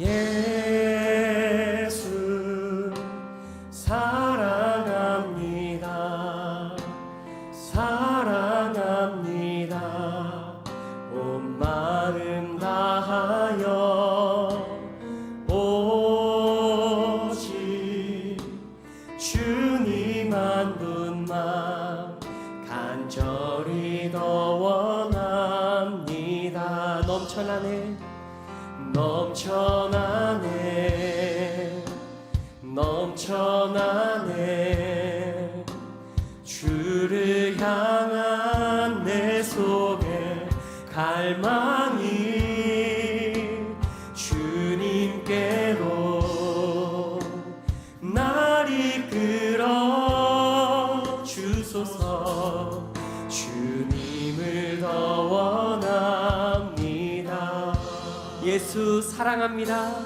예 속에 갈망이 주님께로 날 이끌어 주소서. 주님을 더 원합니다. 예수 사랑합니다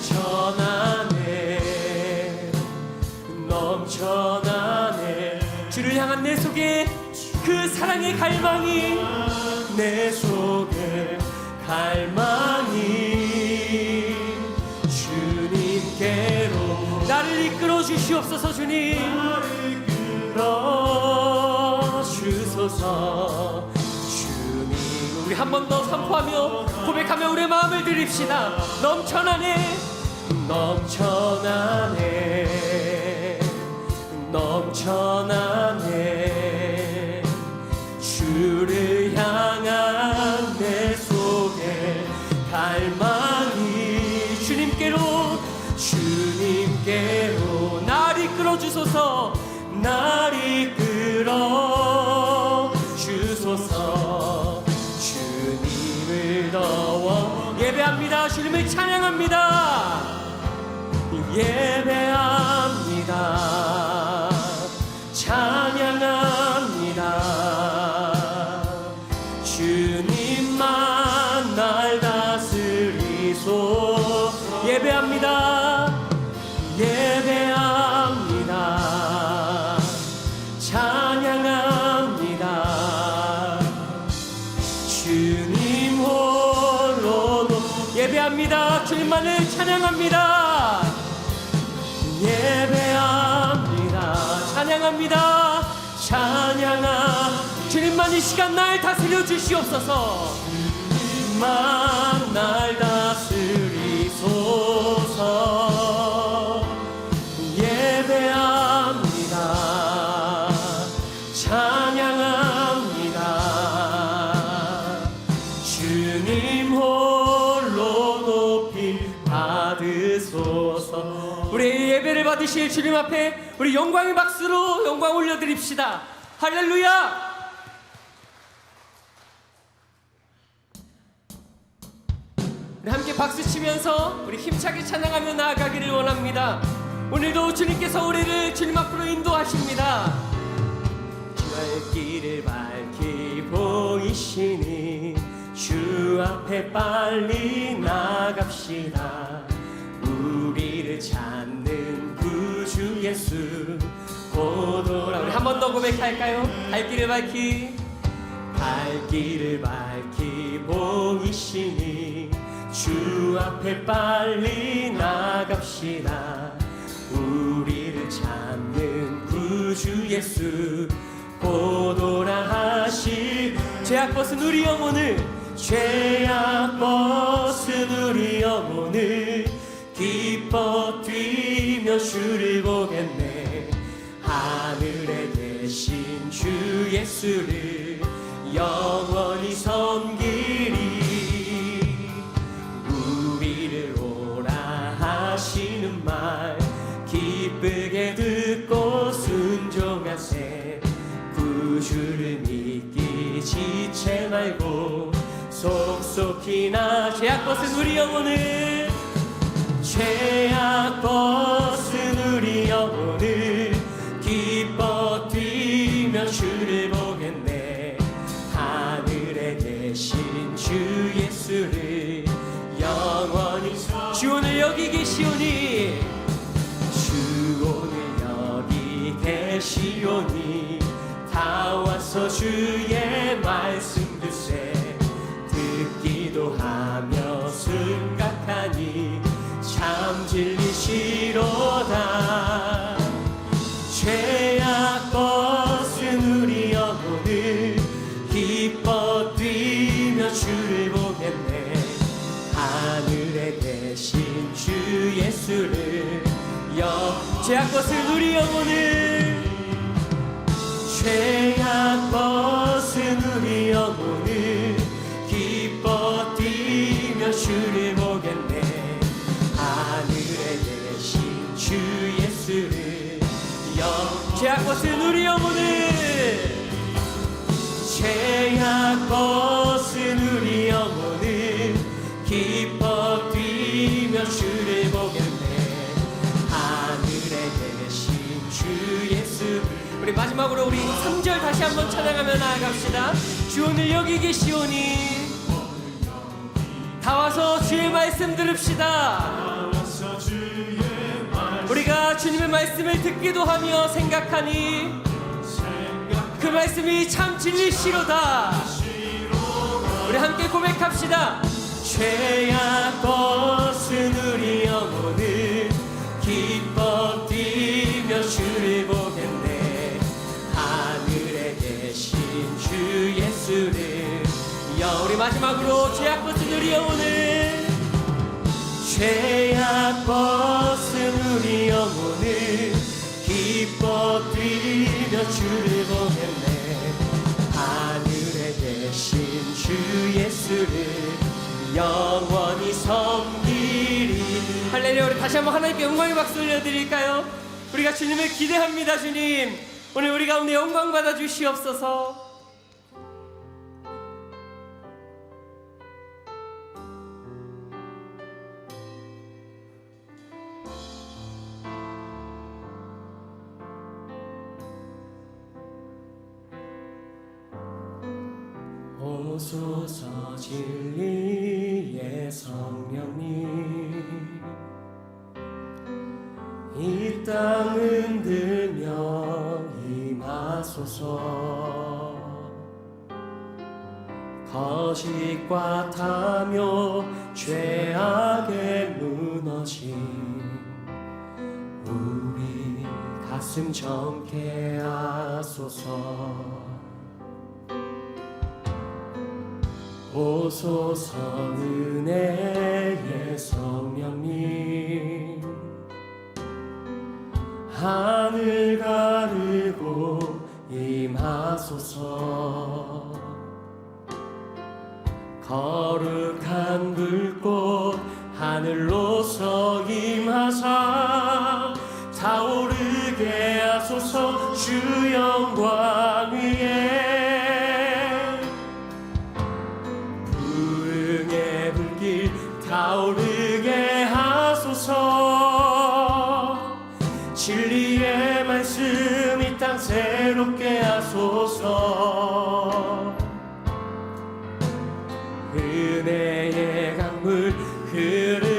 넘쳐나네. 넘쳐나네. 주를 향한 내 속에 그 사랑의 갈망이 내 속에 갈망이 주님께로 나를 이끌어 주시옵소서 주님. 이끌어 주소서 주님. 우리 한 번 더 선포하며 고백하며 우리의 마음을 드립시다. 넘쳐나네 넘쳐나네. 넘쳐나네. 주를 향한 내 속에 갈망이 주님께로 주님께로 날 이끌어 주소서 날 이끌어 주소서. 주님을 더워 예배합니다. 주님을 찬양합니다 예배합니다 찬양합니다. 찬양하 주님만 이 시간 날 다스려 주시옵소서. 주님만 날 다스리소서 우리 예배를 받으실 주님 앞에 우리 영광의 박수로 영광 올려드립시다. 할렐루야! 우리 함께 박수 치면서 우리 힘차게 찬양하며 나아가기를 원합니다. 오늘도 주님께서 우리를 주님 앞으로 인도하십니다. 주의 길을 밝히 보이시니 주 앞에 빨리 나갑시다 고도라 우리 한 번 더 고백할까요? 갈 길을 밝히 갈 길을 밝히 보이시니 주 앞에 빨리 나갑시다. 우리를 찾는 구주 예수 보도라 하시. 죄악 벗은 우리 영혼을 죄악 벗은 우리 영혼을 기뻐 뛰며 주를 보겠네 하늘에 계신 주 예수를 영원히 섬기리. 우리를 오라 하시는 말 기쁘게 듣고 순종하세. 구주를 믿기 지체 말고 속속히나 죄악 벗은 우리 영혼을 죄악 벗 계시오니 주 오늘 여기 계시오니 다 와서 주의 말씀 듣세. 듣기도 하며 생각하니 참 진리시로다. 죄 벗은 우리 영혼을 죄악 벗은 우리 영혼을 기뻐 뛰며 주를 보겠네. 하늘에 계신 주 예수를 영 죄악 벗은 우리 영혼을 죄악 벗 마지막으로 우리 3절 다시 한번 찬양하며 나아갑시다. 주 오늘 여기 계시오니 다 와서 주의 말씀 들읍시다. 우리가 주님의 말씀을 듣기도 하며 생각하니 그 말씀이 참 진리시로다. 우리 함께 고백합시다. 죄악 벗은 우리 영혼을 기뻐 뛰며 주를 보겠 마지막으로 죄악 벗은 우리 영혼을 죄악 벗은 우리 영혼을 기뻐 뛰며 주를 보겠네. 하늘에 계신 주 예수를 영원히 섬기리. 할렐루야 우리 다시 한번 하나님께 영광의 박수 올려드릴까요? 우리가 주님을 기대합니다 주님. 오늘 우리 가운데 영광 받아 주시옵소서 오소서 진리의 성령님 이 땅 흔들며 임하소서. 거짓과 타며 죄악에 무너진 우리 가슴 정케 하소서 오소서 은혜의 성령님. 하늘 가르고 임하소서. 거룩한 불꽃 하늘로서 임하사 타오르게 하소서. 주 영광 위에 은혜의 강물 흐르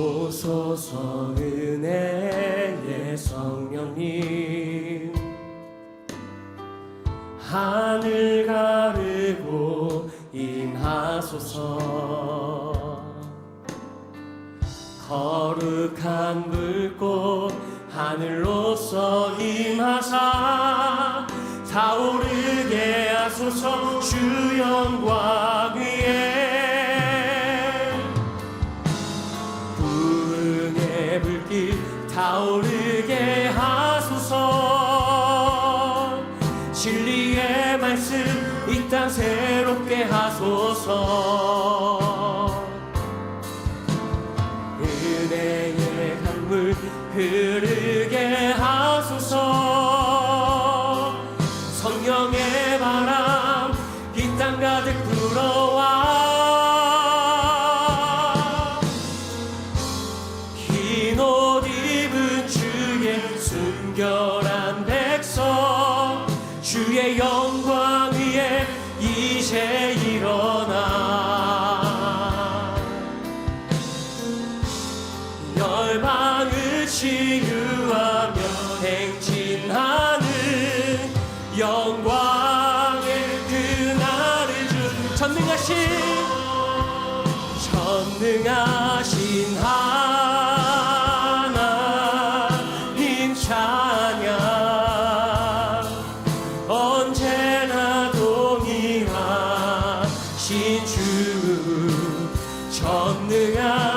오소서 은혜의 성령님. 하늘 가르고 임하소서. 거룩한 불꽃 하늘로서 임하사 타오르게 하소서. 주 영광 열방을 치유하며 행진하는 영광의 그날을 준 전능하신 전능하신 하나님 찬양. 언제나 동일하신 주 전능하신